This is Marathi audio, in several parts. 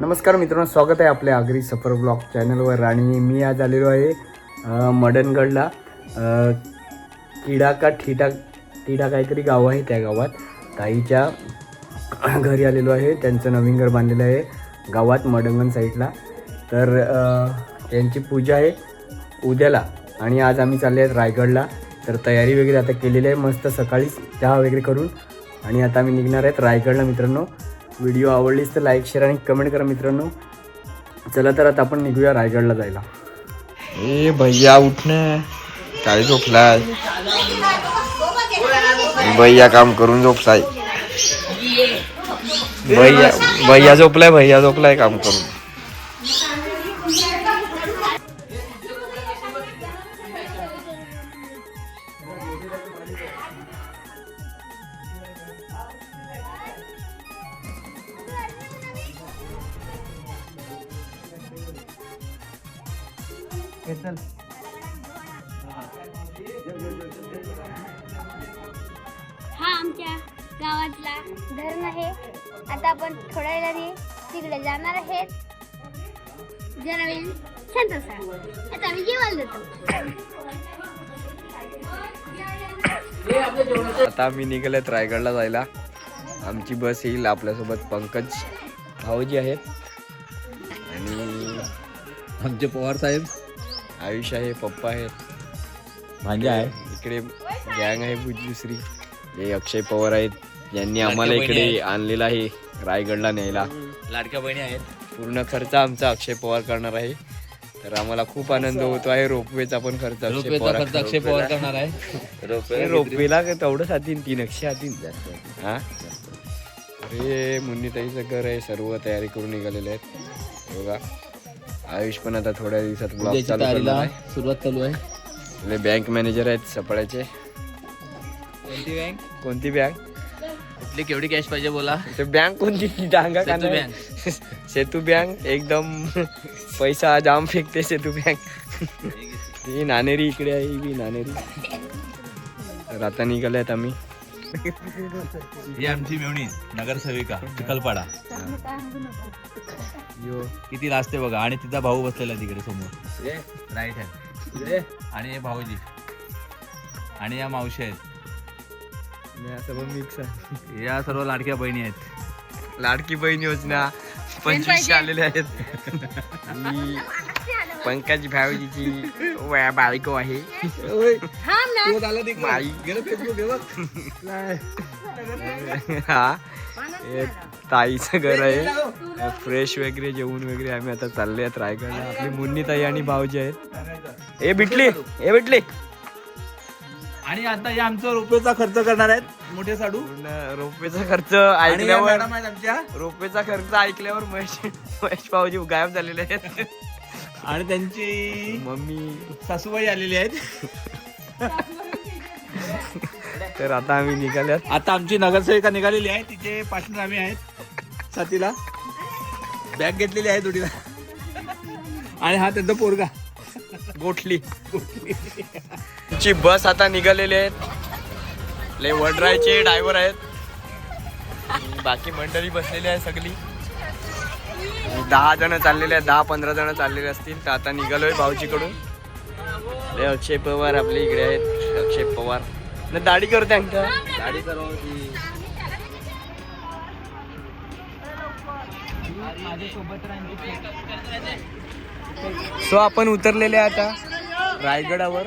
नमस्कार मित्रांनो स्वागत आहे आपल्या आगरी सफर ब्लॉग चॅनलवर. आणि मी आज आलेलो आहे मडनगडला. किडा का ठिटा टिडा काहीतरी गाव आहे त्या गावात. ताईच्या घरी आलेलो आहे त्यांचं नवीन घर बांधलेलं आहे गावात मडंगण साईडला. तर त्यांची पूजा आहे उद्याला. आणि आज आम्ही चालले आहेत रायगडला. तर तयारी वगैरे आता केलेली आहे मस्त सकाळीच चहा वगैरे करून. आणि आता आम्ही निघणार आहेत रायगडला मित्रांनो. व्हिडिओ आवडलीच तर लाईक शेअर आणि कमेंट करा मित्रांनो. चला तर आता आपण निघूया रायगडला जायला. ए भैया उठ ना. काय झोपलाय? भैया काम करून झोपलाय. भैया भैया झोपलाय भैया झोपलाय काम करून. हा आमच्या गावातला धरण आहे. आता आपण थोड्या वेळाने तिकडे जाणार आहेत. जरा वेळ शांत असा आता आम्ही जेवायला जातो. आता आम्ही निघालेत रायगडला जायला. आमची बस येईल आपल्यासोबत पंकज भाऊजी आहेत. आणि आमचे पवार साहेब. आयुष आहे पप्पा आहेत भांजे आहे. इकडे गँग आहे दुसरी. हे अक्षय पवार आहेत. यांनी आम्हाला बहिणी इकडे आणलेलं आहे रायगडला न्यायला. लाडक्या बहिणी आहेत. पूर्ण खर्च आमचा अक्षय पवार करणार आहे. तर आम्हाला खूप आनंद होतो आहे रोपवेचा पण खर्च अक्षय पवार खर्च अक्षय पवार करणार आहे. हे रोपवेला तेवढंच हातीन तीनशे हातीन हा? अरे मुन्नीताईचं घर आहे सर्व तयारी करून निघालेले आहेत. बघा. आयुष पण आता थोड्या दिवसात ब्लॉग उद्याची चालू करणार आहे. सुरुवात चालू आहे. आपले बँक मॅनेजर आहेत सपड्याचे कोणती बँक कोणती बँक कुठली केवढी कॅश पाहिजे बोला. ते बँक कोणती? डांगा का सेतू नाही? सेतू बँक एकदम पैसा जाम फेकते सेतू बँक ही नाणेरी इकडे आहे ही तर आता निघाल्यात आम्ही. ही आमची मेवणी नगरसेविका चिखलपाडा. यो. किती लाजते बघा. आणि तिचा भाऊ बसलेला आहे तिकडे समोर. राईट हँड आणि हे भाऊजी. आणि या मावशी आहेत. आहे या सर्व लाडक्या बहिणी आहेत. लाडकी बहीण योजना. पंचवीसशे आलेले आहेत. ही पंकज भाऊजीची वया बायको आहे. माई. हा हे? ताईचं घर आहे. फ्रेश वगैरे जेवण वगैरे आम्ही आता चालले आहेत रायगडला आपली मुन्नी ताई आणि भाऊजी आहेत. ए भेटली ए भेटली आणि आता हे आमचा रुपयेचा खर्च करणार आहेत. मोठे साडू. पूर्ण रोपेचा खर्च आणि या ऐकल्यावर मॅडम आहेत आमच्या. रोपेचा खर्च ऐकल्यावर महेश महेश भाऊजी गायब झालेले आहेत. आणि त्यांची मम्मी सासूबाई आलेली आहेत. तर आता आम्ही निघाल्यात. आता आमची नगरसेविका निघालेली आहे. तिचे पार्टनर आम्ही आहेत. साथीला. बॅग घेतलेली आहे जोडीला आणि हा त्यांचा पोरगा. गोठली. ची बस आता निघालेली आहेत लय वडरायचे ड्रायव्हर आहेत. बाकी मंडळी बसलेली आहे सगळी. दहा जण चाललेले आहेत दहा पंधरा जण चाललेले असतील. तर आता निघालोय भाऊजीकडून. लय अक्षय पवार आपले इकडे आहेत. अक्षय पवार. न दाढी करते अंक दाढी सो आपण उतरलेले आता रायगडावर.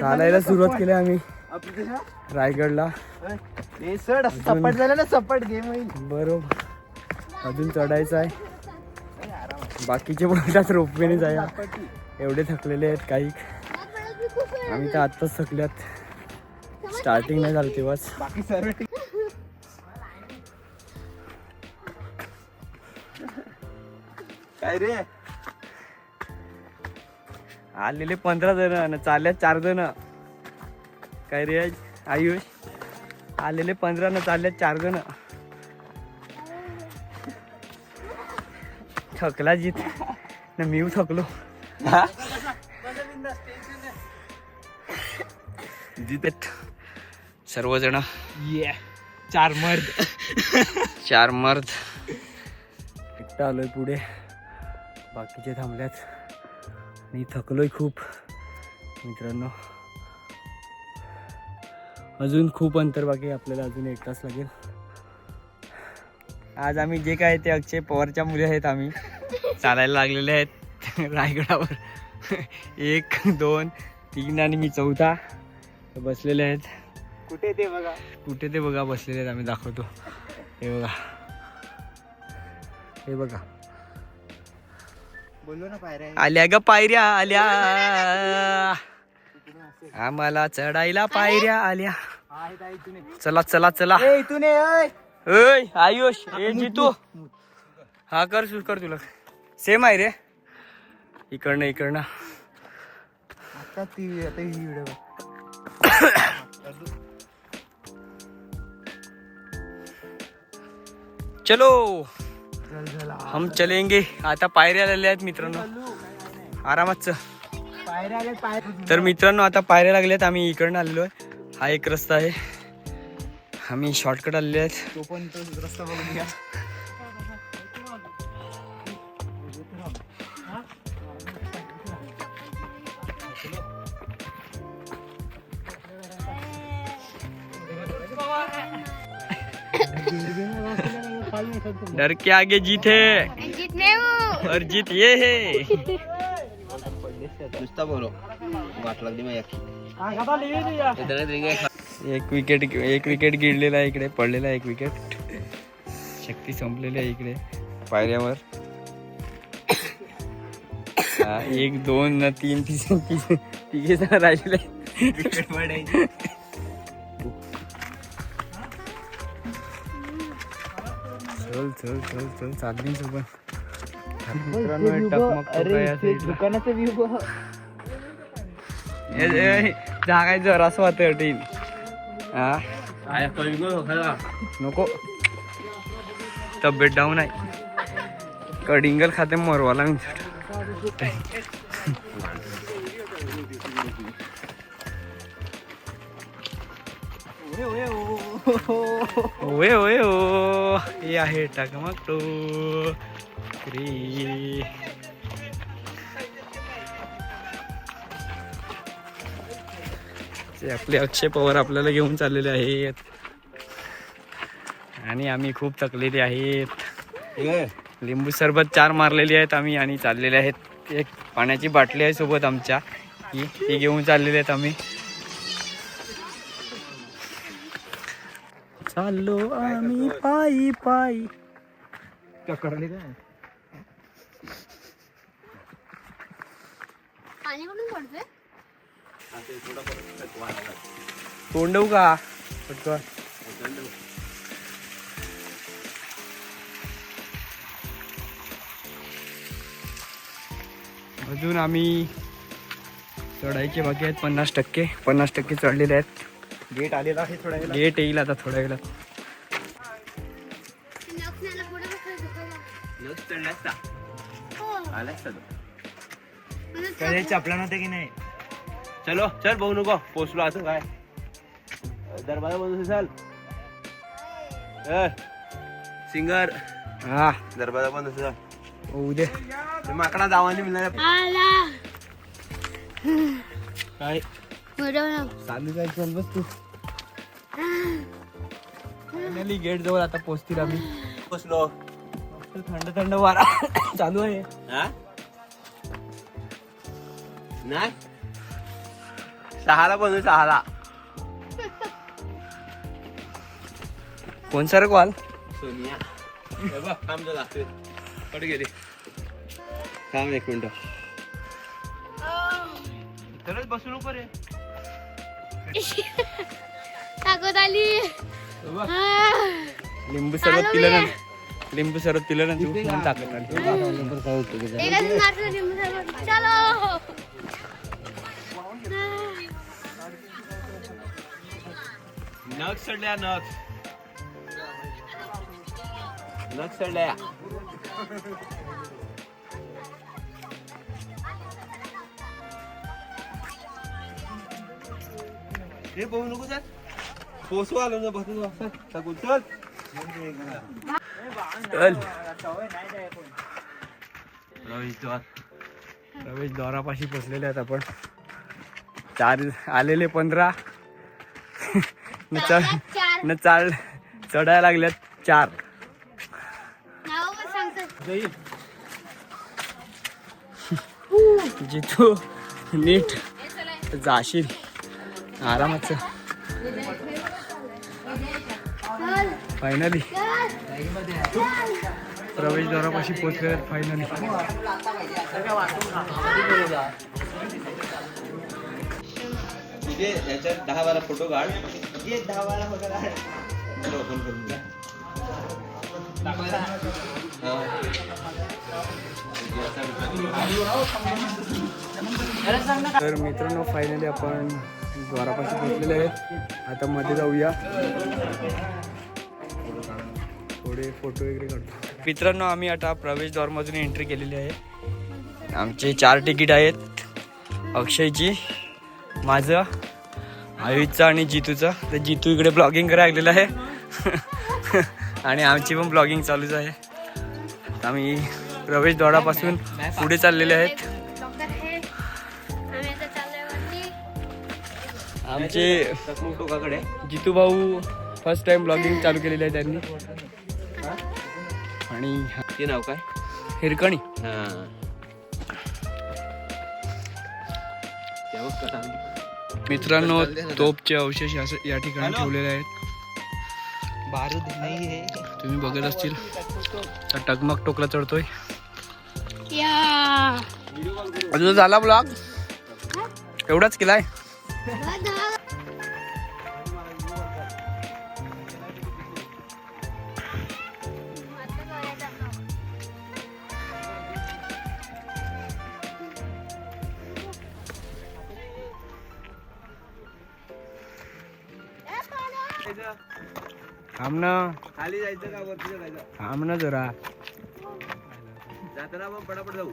चालायला सुरुवात केली आम्ही. रायगडला. सपाट झालं ना सपाट गेम बरोबर. अजून चढायचं आहे. बाकीचे बोलतात रोपवेने जाया. एवढे थकलेले आहेत काही. आम्ही तर आत्ताच थकल्यात. स्टार्टिंग नाही झालं तेव्हाच. बाकी सर्व काय रे? आलेले पंधरा जण चालल्यात चार जण. काय रे आयुष? आलेले पंधरा न चालल्यात चार जण थकला जीत. ना मी थकलो? जितेत सर्वजण. चार मर्द. चार मर्द. एकटा आलोय पुढे. बाकीचे थांबल्यात. मी थकलोय खूप. मित्रांनो. अजून खूप अंतर बाकी. आपल्याला अजून एक तास लागेल. आज आम्ही जे काय ते अक्षय पवारच्या मुली आहेत आम्ही. चालायला लागलेले आहेत रायगडावर. एक दोन तीन आणि मी चौथा. बसलेले आहेत. कुठे ते बघा? कुठे ते बघा बसलेले आहेत आम्ही दाखवतो. हे बघा. हे बघा. बोललो ना पायऱ्या. आल्या ग पायऱ्या आल्या. आम्हाला चढायला पायऱ्या आल्या. चला चला चला. इथून आयुष ए जितू. हा कर कर तुला. सेम आहे रे. इकडनं इकडनं. आता ती आता ही व्हिडिओ चलो. हम चलेंगे. आता पायऱ्या आलेल्या आहेत मित्रांनो. आरामात तर मित्रांनो आता पायऱ्या लागल्यात. आम्ही इकडनं आलेलो आहे. हा एक रस्ता आहे. आम्ही शॉर्टकट आलेले आहेत. तो पण तो रस्ता बघून घ्या. डर के आगे जीत है। हूँ। और जीत ये है। नुसता बोलो वाट लागली मग एक विकेट एक विकेट गिळलेला आहे इकडे पडलेला आहे एक विकेट शक्ती संपलेली आहे इकडे. पायऱ्यावर. एक दोन न तीन तीन तिघे जण राहिले. चल चल चल चल चालली सोबत. मित्रांनो. दुकानाचा व्ह्यू जागाय जरा असं वाटतं हटेल हा? नको. तब्येत डाऊन आहे. कडिंगल खाते मरवाला मी ओए ओए ओ. हे आहे टकमकतो रे ते आपले अक्षय पवार आपल्याला घेऊन चाललेले आहेत. आणि आम्ही खूप थकलेले आहेत. लिंबू सरबत चार मारलेली आहेत आम्ही आणि चाललेले आहेत. एक पाण्याची बाटली आहे सोबत आमच्या. ही ती घेऊन चाललेली आहेत आम्ही. चाललो आम्ही पायी पायी. चक्करले काय पाणी कुठून पडतोय तोंडवू का? पटकन. अजून आम्ही चढायचे बाकी आहेत पन्नास टक्के. पन्नास टक्के चढलेले आहेत. गेट आलेला आहे थोड्या वेळा गेट येईल आता थोड्या वेळात. बसायचं का? हो. मला कधी चपला नव्हते की नाही? चलो चल बघू नको. पोचलो असं काय? दरवाजा बंद चल. सिंगर. हा. दरवाजा बंद चल. उद्या माकडा जावानी मिळणार आला. काय? चालू जाय चल बस तू. फायनली गेट जवळ आता पोहोचतील आम्ही. पोचलो. थंड थंड वारा चालू आहे. हा? नाही? सहाला बनवू सहाला. कोण सर कॉल? सोनिया. हे कट गेली. थांब एक मिनिट. तरच बसू नको रे. ताकद आली. लिंबू सरबत पिलं ना. लिंबू सरबत पिलं ना तू ताकद आली. चलो. नग सडल्या नग नग सडल्या. हे पाहू नको सर पोसू आलो ना बसून सगून चल चल. द्वार. रमेश द्वारापाशी पोचलेले आहेत आपण. चार आलेले पंधरा. न चढ चार. न चाल चढायला लागल्यात चार. जिथू नीट. जाशील. आरामात चल. फायनली प्रवेशद्वारापाशी पोचले फायनली दहा बारा फोटो काढ. ये ओपन करून घ्या तर मित्रांनो फायनली आपण द्वारापाशी पोहोचलेले आहेत आता मध्ये जाऊया. थोडे फोटो वगैरे काढतो. मित्रांनो आम्ही आता प्रवेशद्वारमधून एंट्री केलेली आहे. आमचे चार तिकीट आहेत. अक्षयची माझं आयुषचं आणि जितूचं. तर जितू इकडे ब्लॉगिंग करायला लागलेलं आहे. आणि आमची पण ब्लॉगिंग चालूच आहे. आम्ही प्रवेशद्वारापासून पुढे चाललेले आहेत. आमचे जितू भाऊ फर्स्ट टाइम ब्लॉगिंग चालू केलेलं आहे त्यांनी. आणि ते नाव काय? हिरकणी. हा. मित्रांनो तोपचे अवशेष या- या ठिकाणी ठेवलेले आहेत. बारूद नाही है तुम्ही बघत असतील तर टकमक टोकला चढतोय. या. अजून झाला ब्लॉग एवढाच केलाय? थांब ना खाली जायचं का वरती जायचं? थांब ना जरा. जाताना मग पटापट जाऊ.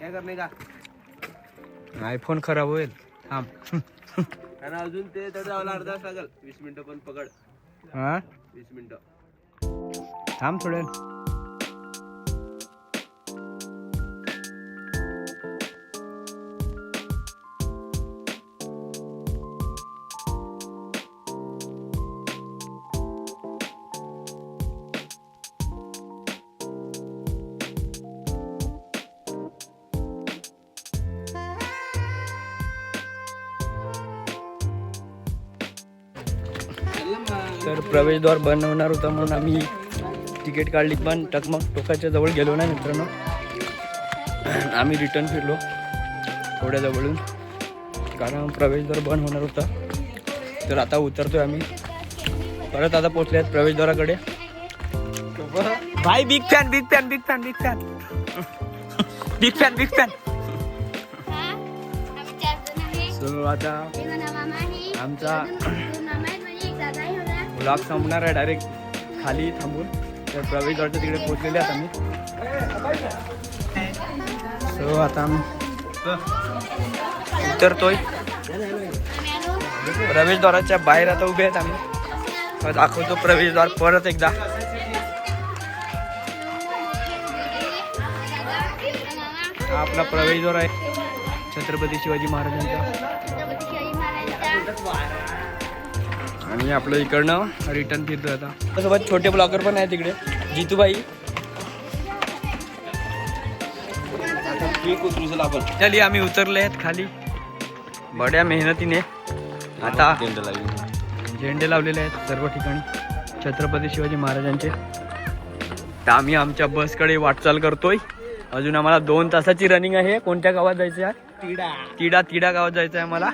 काय करणे का? आयफोन खराब होईल. थांब. कारण अजून ते तर जायला अर्धा तास लागल. वीस मिनिटं पण पकड. हा? वीस मिनिटं. थांब थोडे तर प्रवेशद्वार बंद होणार होता म्हणून आम्ही तिकीट काढली. पण टकमक टोकाच्या जवळ गेलो ना मित्रांनो. आम्ही रिटर्न फिरलो थोड्या जवळून कारण प्रवेशद्वार बंद होणार होता. तर आता उतरतोय आम्ही. परत आता पोचले आहेत प्रवेशद्वाराकडे. भाई big fan big fan big fan big fan big fan big fan आहे. सो आता आहे. आमचा ब्लॉग संपणार आहे डायरेक्ट खाली थांबून. तर प्रवेशद्वारच्या तिकडे पोचलेले आहेत आम्ही. सो आता आम्ही उतरतोय प्रवेशद्वाराच्या बाहेर आता उभे आहेत आम्ही. दाखवतो प्रवेशद्वार परत एकदा. आपला प्रवेशद्वार आहे छत्रपती शिवाजी महाराजांचा. आणि आपलं इकडनं रिटर्न फिरतोय आता. सोबत छोटे ब्लॉगर पण आहे तिकडे जितूबाई. पीक आपण चली आम्ही उतरले आहेत खाली. बड्या मेहनतीने. आता झेंडे लावलेले आहेत सर्व ठिकाणी. छत्रपती शिवाजी महाराजांचे. तर आम्ही आमच्या बसकडे वाटचाल करतोय. अजून आम्हाला दोन तासाची रनिंग आहे. कोणत्या गावात जायचं आहे? तिडा. तिडा तिडा गावात जायचं आहे मला